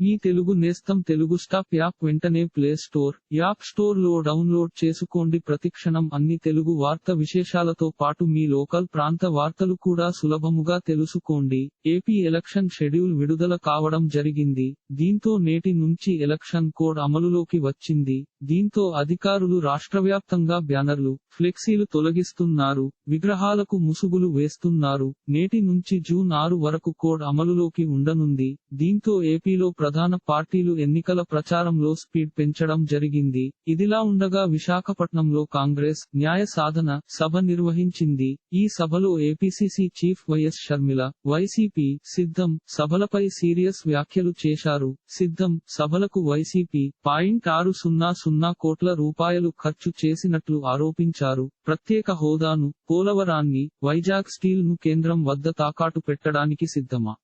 మీ తెలుగు నేస్తం Telugu stop app వెంటనే play store app స్టోర్లో డౌన్లోడ్ చేసుకోండి. ప్రతిక్షణం అన్ని తెలుగు వార్త విశేషాలతో పాటు మీ లోకల్ ప్రాంత వార్తలు కూడా సులభముగా తెలుసుకోండి. ఏపీ ఎలక్షన్ షెడ్యూల్ విడుదల కావడం జరిగింది. దీంతో నేటి నుంచి ఎలక్షన్ కోడ్ అమలులోకి వచ్చింది. దీంతో అధికారులు రాష్ట్రవ్యాప్తంగా బ్యానర్లు ఫ్లెక్సీలు తొలగిస్తున్నారు. విగ్రహాలకు ముసుగులు వేస్తున్నారు. నేటి నుంచి జూన్ ఆరు వరకు కోడ్ అమలులోకి ఉండనుంది. దీంతో ఏపీలో ప్రధాన పార్టీలు ఎన్నికల ప్రచారంలో స్పీడ్ పెంచడం జరిగింది. ఇదిలా ఉండగా విశాఖపట్నంలో కాంగ్రెస్ న్యాయ సాధన సభ నిర్వహించింది. ఈ సభలో APCC chief YS Sharmila YCP సిద్ధం సభలపై సీరియస్ వ్యాఖ్యలు చేశారు. సిద్ధం సభలకు వైసీపీ పాయింట్ ఆరు సున్నా సున్నా కోట్ల రూపాయలు ఖర్చు చేసినట్లు ఆరోపించారు. ప్రత్యేక హోదాను పోలవరాన్ని వైజాగ్ స్టీల్ను కేంద్రం వద్ద తాకాటు పెట్టడానికి సిద్ధమా?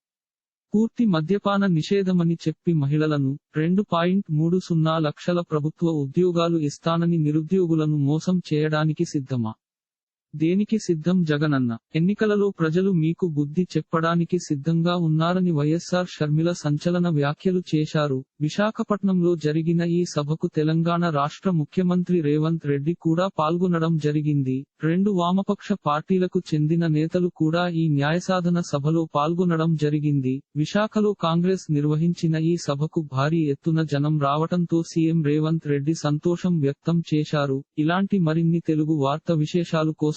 పూర్తి మద్యపాన నిషేధమని చెప్పి మహిళలను రెండు పాయింట్ మూడు సున్నా లక్షల ప్రభుత్వ ఉద్యోగాలు ఇస్తానని నిరుద్యోగులను మోసం చేయడానికి సిద్ధమా? దేనికి సిద్ధం జగనన్న? ఎన్నికలలో ప్రజలు మీకు బుద్ధి చెప్పడానికి సిద్ధంగా ఉన్నారని వైఎస్ఆర్ షర్మిల సంచలన వ్యాఖ్యలు చేశారు. విశాఖపట్నంలో జరిగిన ఈ సభకు తెలంగాణ రాష్ట్ర ముఖ్యమంత్రి రేవంత్ రెడ్డి కూడా పాల్గొనడం జరిగింది. రెండు వామపక్ష పార్టీలకు చెందిన నేతలు కూడా ఈ న్యాయసాధన సభలో పాల్గొనడం జరిగింది. విశాఖలో కాంగ్రెస్ నిర్వహించిన ఈ సభకు భారీ ఎత్తున జనం రావటంతో సీఎం రేవంత్ రెడ్డి సంతోషం వ్యక్తం చేశారు. ఇలాంటి మరిన్ని తెలుగు వార్త విశేషాలు కోసం